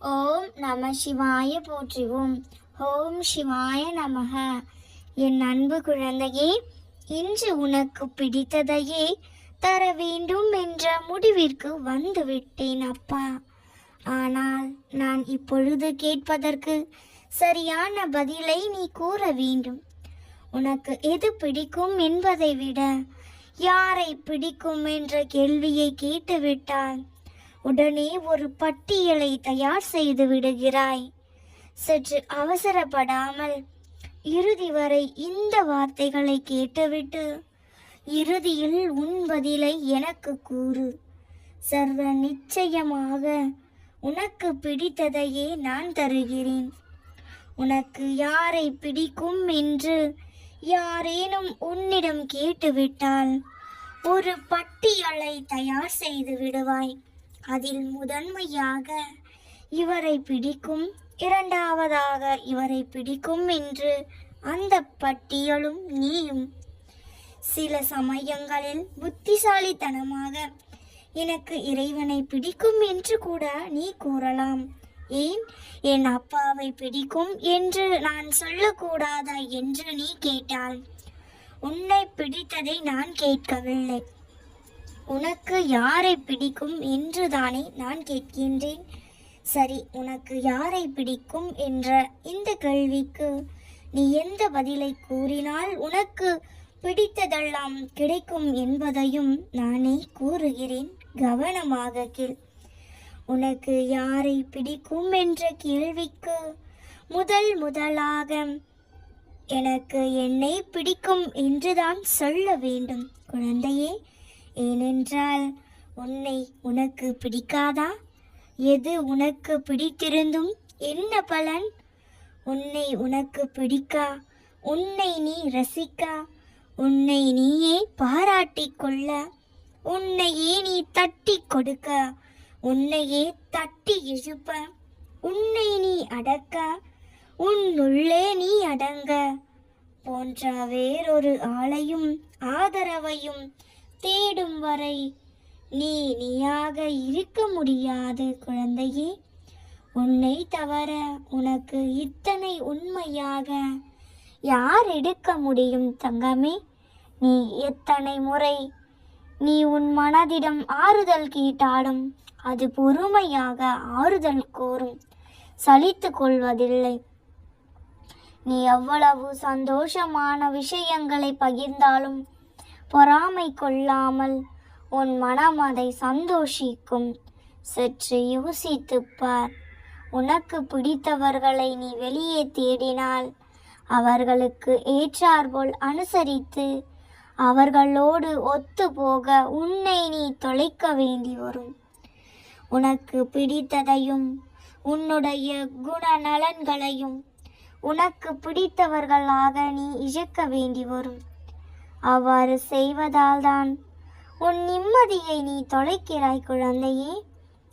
ஓம் நம சிவாய போற்றுவோம். ஓம் சிவாய நமக. என் அன்பு குழந்தையே இன்று உனக்கு பிடித்ததையே தர வேண்டும் என்ற முடிவிற்கு வந்துவிட்டேன் அப்பா. ஆனால் நான் இப்பொழுது கேட்பதற்கு சரியான பதிலை நீ கூற வேண்டும். உனக்கு எது பிடிக்கும் என்பதை விட யாரை பிடிக்கும் என்ற கேள்வியை கேட்டுவிட்டால் உடனே ஒரு பட்டியலை தயார் செய்து விடுகிறாய். சற்று அவசரப்படாமல் இறுதி வரை இந்த வார்த்தைகளை கேட்டுவிட்டு இறுதியில் உன் பதிலை எனக்கு கூறு. சர்வ நிச்சயமாக உனக்கு பிடித்ததையே நான் தருகிறேன். உனக்கு யாரை பிடிக்கும் என்று யாரேனும் உன்னிடம் கேட்டுவிட்டால் ஒரு பட்டியலை தயார் செய்து விடுவாய். அதில் முதன்மையாக இவரை பிடிக்கும் இரண்டாவதாக இவரை பிடிக்கும் என்று அந்த பட்டியலும் நீயும். சில சமயங்களில் புத்திசாலித்தனமாக எனக்கு இறைவனை பிடிக்கும் என்று கூட நீ கூறலாம். ஏன்? என் அப்பாவை பிடிக்கும் என்று நான் சொல்லக்கூடாதா? என்று நீ கேட்டாள். உன்னை பிடித்ததை நான் கேட்கவில்லை. உனக்கு யாரை பிடிக்கும் என்று தானே நான் கேட்கின்றேன். சரி உனக்கு யாரை பிடிக்கும் என்ற இந்த கேள்விக்கு நீ எந்த பதிலை கூறினால் உனக்கு பிடித்ததெல்லாம் கிடைக்கும் என்பதையும் நானே கூறுகிறேன். கவனமாக கேள். உனக்கு யாரை பிடிக்கும் என்ற கேள்விக்கு முதல் முதலாக எனக்கு என்னை பிடிக்கும் என்றுதான் சொல்ல வேண்டும். குழந்தையே ஏனென்றால் உன்னை உனக்கு பிடிக்காதா? எது உனக்கு பிடித்திருந்தும் என்ன பலன்? உன்னை உனக்கு பிடிக்கா? உன்னை நீ ரசிக்கா? உன்னை நீயே பாராட்டிக் கொள்ள? உன்னையே நீ தட்டி கொடுக்க? உன்னையே தட்டி எழுப்ப? உன்னை நீ அடக்க? உன்னுள்ளே நீ அடங்க? போன்ற வேறொரு ஆளையும் ஆதரவையும் தேடும் வரை நீ நீயாக இருக்க முடியாது குழந்தையே. உன்னை தவிர உனக்கு இத்தனை உண்மையாக யார் எடுக்க முடியும் தங்கமே? நீ எத்தனை முறை நீ உன் மனதிடம் ஆறுதல் கேட்டாலும் அது பொறுமையாக ஆறுதல் கோரும் சலித்து கொள்வதில்லை. நீ எவ்வளவு சந்தோஷமான விஷயங்களை பகிர்ந்தாலும் பொறாமை கொள்ளாமல் உன் மனம் அதை சந்தோஷிக்கும். சற்று யோசித்துப் பார். உனக்கு பிடித்தவர்களை நீ வெளியே தேடினால் அவர்களுக்கு ஏற்றார்போல் அனுசரித்து அவர்களோடு ஒத்து போக உன்னை நீ தொலைக்க வேண்டி வரும். உனக்கு பிடித்ததையும் உன்னுடைய குணநலன்களையும் உனக்கு பிடித்தவர்களாக நீ இழக்க வேண்டி வரும். அவ்வாறு செய்வதால் தான் உன் நிம்மதியை நீ தொலைக்கிறாய் குழந்தையே.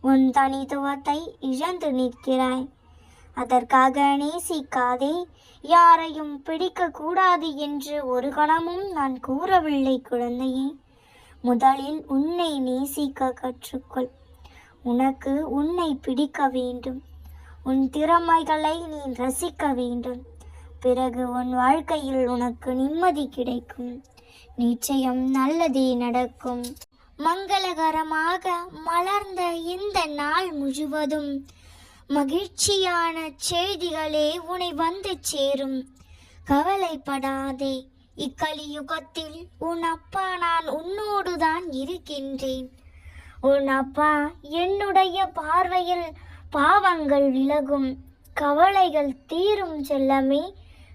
உன் தனித்துவத்தை இழந்து நிற்கிறாய். அதற்காக நேசிக்காதே. யாரையும் பிடிக்க கூடாது என்று ஒரு கணமும் நான் கூறவில்லை குழந்தையே. முதலில் உன்னை நேசிக்க கற்றுக்கொள். உனக்கு உன்னை பிடிக்க வேண்டும். உன் திறமைகளை நீ ரசிக்க வேண்டும். பிறகு உன் வாழ்க்கையில் உனக்கு நிம்மதி கிடைக்கும். நிச்சயம் நல்லதே நடக்கும். மங்களகரமாக மலர்ந்த இந்த நாள் முழுவதும் மகிழ்ச்சியான செய்திகளே உன்னை வந்து சேரும். கவலைப்படாதே இக்கலியுகத்தில் உன் அப்பா நான் உன்னோடுதான் இருக்கின்றேன். உன் அப்பா என்னுடைய பார்வையில் பாவங்கள் விலகும். கவலைகள் தீரும் செல்லமே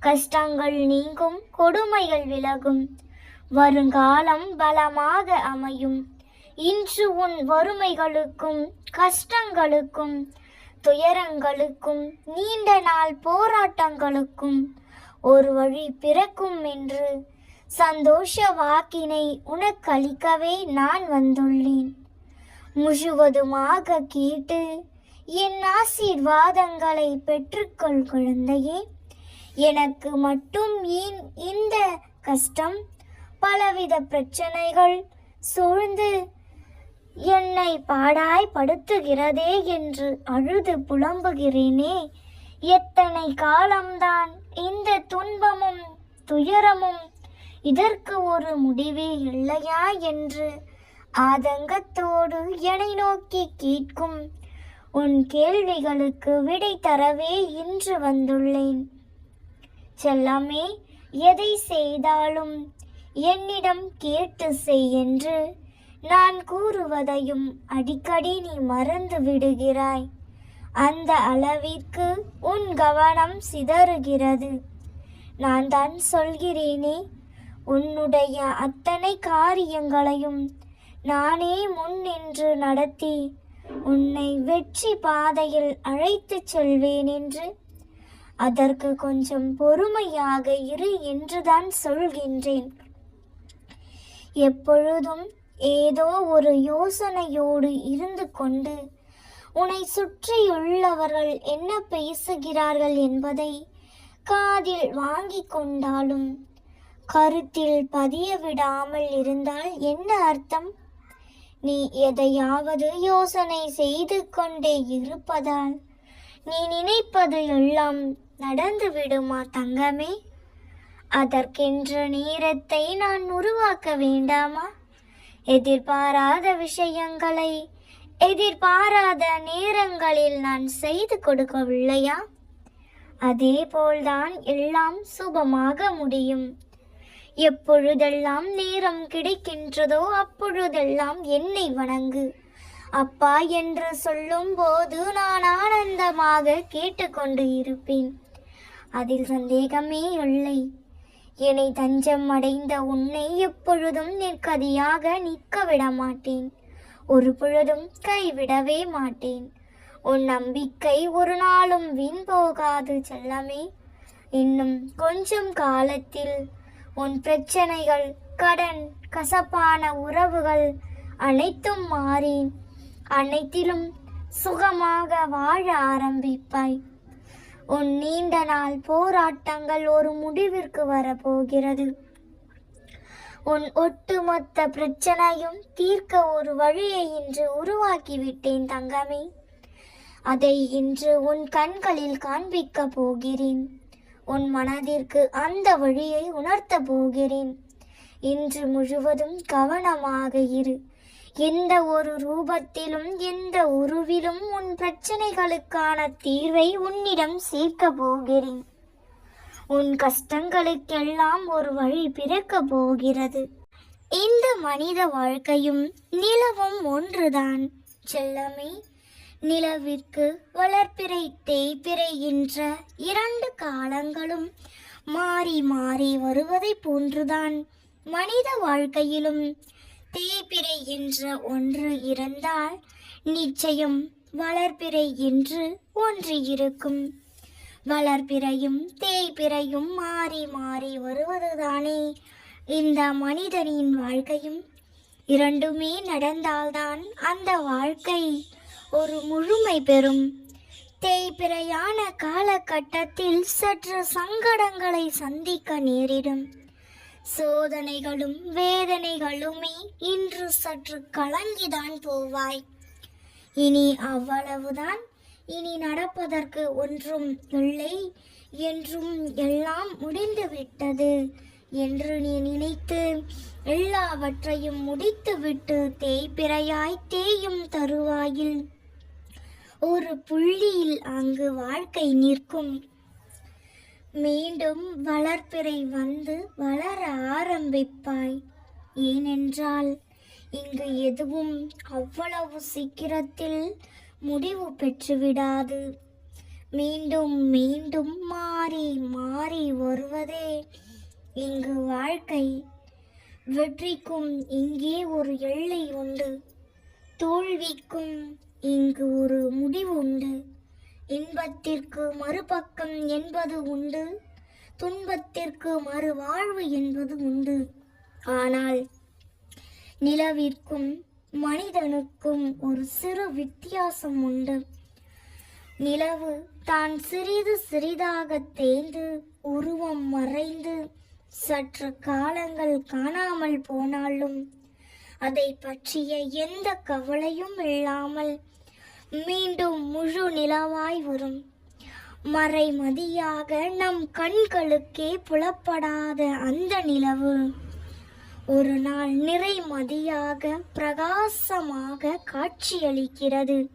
கஷ்டங்கள் நீங்கும் கொடுமைகள் விலகும். வருங்காலம் பலமாக அமையும். இன்று உன் வறுமைகளுக்கும் கஷ்டங்களுக்கும் துயரங்களுக்கும் நீண்ட நாள் போராட்டங்களுக்கும் ஒரு வழி பிறக்கும் என்று சந்தோஷ வாக்கினை உனக்களிக்கவே நான் வந்துள்ளேன். முழுவதுமாக கேட்டு என் ஆசீர்வாதங்களை பெற்றுக்கொள் குழந்தையே. எனக்கு மட்டும் ஏன் இந்த கஷ்டம்? பலவித பிரச்சனைகள் சூழ்ந்து என்னை பாடாய் படுத்துகிறதே என்று அழுது புலம்புகிறேனே. எத்தனை காலம்தான் இந்த துன்பமும் துயரமும் இதற்கு ஒரு முடிவே இல்லையா என்று ஆதங்கத்தோடு என்னை நோக்கி கேட்கும். உன் கேள்விகளுக்கு விடை தரவே இன்று வந்துள்ளேன். செல்லமே எதை செய்தாலும் என்னிடம் கேட்டு செய் என்று நான் கூறுவதையும் அடிக்கடி நீ மறந்து விடுகிறாய். அந்த அளவிற்கு உன் கவனம் சிதறுகிறது. நான் தான் சொல்கிறேனே உன்னுடைய அத்தனை காரியங்களையும் நானே முன் நின்று நடத்தி உன்னை வெற்றி பாதையில் அழைத்துச் செல்வேன் என்று. அதற்கு கொஞ்சம் பொறுமையாக இரு என்றுதான் சொல்கின்றேன். எப்பொழுதும் ஏதோ ஒரு யோசனையோடு இருந்து கொண்டு உன்னை சுற்றியுள்ளவர்கள் என்ன பேசுகிறார்கள் என்பதை காதில் வாங்கி கொண்டாலும் கருத்தில் பதிய விடாமல் இருந்தால் என்ன அர்த்தம்? நீ எதையாவது யோசனை செய்து கொண்டே இருப்பதால் நீ நினைப்பது எல்லாம் நடந்துவிடுமா தங்கமே? அதற்கென்ற நேரத்தை நான் உருவாக்க வேண்டாமா? எதிர்பாராத விஷயங்களை எதிர்பாராத நேரங்களில் நான் செய்து கொடுக்கவில்லையா? அதே போல்தான் எல்லாம் சுபமாக முடியும். எப்பொழுதெல்லாம் நேரம் கிடைக்கின்றதோ அப்பொழுதெல்லாம் என்னை வணங்கு. அப்பா என்று சொல்லும்போது நான் ஆனந்தமாக கேட்டுக்கொண்டு இருப்பேன். அதில் சந்தேகமே இல்லை. என்னை தஞ்சம் அடைந்த உன்னை எப்பொழுதும் நிற்கதியாக நிற்க விட மாட்டேன். ஒரு பொழுதும் கைவிடவே மாட்டேன். உன் நம்பிக்கை ஒரு நாளும் வீண் போகாது செல்லமே. இன்னும் கொஞ்சம் காலத்தில் உன் பிரச்சனைகள் கடன் கசப்பான உறவுகள் அனைத்தும் மாறி அனைத்திலும் சுகமாக வாழ ஆரம்பிப்பாய். உன் நீண்ட நாள் போராட்டங்கள் ஒரு முடிவிற்கு வரப்போகிறது. உன் ஒட்டுமொத்த பிரச்சனையும் தீர்க்க ஒரு வழியை இன்று உருவாக்கிவிட்டேன் தங்கமே. அதை இன்று உன் கண்களில் காண்பிக்க போகிறேன். உன் மனதிற்கு அந்த வழியை உணர்த்த போகிறேன். இன்று முழுவதும் கவனமாக இரு. எந்த ஒரு ரூபத்திலும் எந்த உருவிலும் உன் பிரச்சனைகளுக்கான தீர்வை உன்னிடம் சேர்க்க போகிறேன். உன் கஷ்டங்களுக்கெல்லாம் ஒரு வழி பிறக்க போகிறது. இந்த மனித வாழ்க்கையும் நிலவும் ஒன்றுதான். செல்லமே நிலவிற்கு வளர்ப்பிறை தேய்பிறை என்ற இரண்டு காலங்களும் மாறி மாறி வருவதை போன்றுதான் மனித வாழ்க்கையிலும் தேய்பிறை என்ற ஒன்று இருந்தால் நிச்சயம் வளர்பிறை என்று ஒன்று இருக்கும். வளர்பிறையும் தேய்பிறையும் மாறி மாறி வருவதுதானே இந்த மனிதனின் வாழ்க்கையும். இரண்டுமே நடந்தால்தான் அந்த வாழ்க்கை ஒரு முழுமை பெறும். தேய்பிறையான காலகட்டத்தில் சற்று சங்கடங்களை சந்திக்க நேரிடும். சோதனைகளும் வேதனைகளுமே இன்று சற்று கலங்கிதான் போவாய். இனி அவ்வளவுதான். இனி நடப்பதற்கு ஒன்றும் இல்லை. என்றும் எல்லாம் முடிந்து விட்டது என்று நீ நினைத்து எல்லாவற்றையும் முடித்துவிட்டு தேய்பிறையாய் தேயும் தருவாயில். ஒரு புள்ளியில் அங்கு வாழ்க்கை நிற்கும். மீண்டும் வளர்ப்பிறை வந்து வளர ஆரம்பிப்பாய். ஏனென்றால் இங்கு எதுவும் அவ்வளவு சீக்கிரத்தில் முடிவு பெற்றுவிடாது. மீண்டும் மீண்டும் மாறி மாறி வருவதே இங்கு வாழ்க்கை. வெற்றிக்கும் இங்கே ஒரு எல்லை உண்டு. தோல்விக்கும் இங்கு ஒரு முடிவு உண்டு இன்பத்திற்கு மறுபக்கம் என்பது உண்டு துன்பத்திற்கு மறுவாழ்வு என்பது உண்டு. ஆனால் நிலவிற்கும் மனிதனுக்கும் ஒரு சிறு வித்தியாசம் உண்டு. நிலவு தான் சிறிது சிறிதாக தேய்ந்து உருவம் மறைந்து சற்று காலங்கள் காணாமல் போனாலும் அதை பற்றிய எந்த கவலையும் இல்லாமல் மீண்டும் முழு நிலவாய் வரும். மறைமதியாக நம் கண்களுக்கே புலப்படாத அந்த நிலவு. ஒரு நாள் நிறைமதியாக பிரகாசமாக காட்சியளிக்கிறது.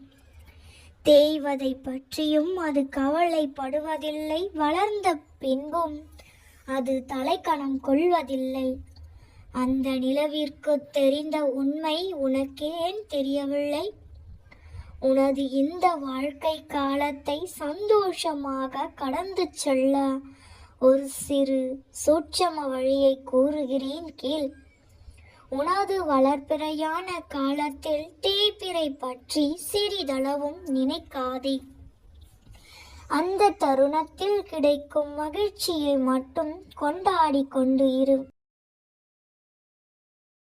தேய்வதை பற்றியும் அது கவலைப்படுவதில்லை. வளர்ந்த பின்பும் அது தலைக்கணம் கொள்வதில்லை. அந்த நிலவிற்கு தெரிந்த உண்மை உனக்கேன் தெரியவில்லை. உனது இந்த வாழ்க்கை காலத்தை சந்தோஷமாக கடந்து செல்ல. ஒரு சிறு சூட்சம வழியை கூறுகிறேன் கீழ் உனது வளர்ப்பிறையான காலத்தில் தேய்பிறை பற்றி சிறிதளவும் நினைக்காதே. அந்த தருணத்தில் கிடைக்கும் மகிழ்ச்சியை மட்டும் கொண்டாடி கொண்டு இரு.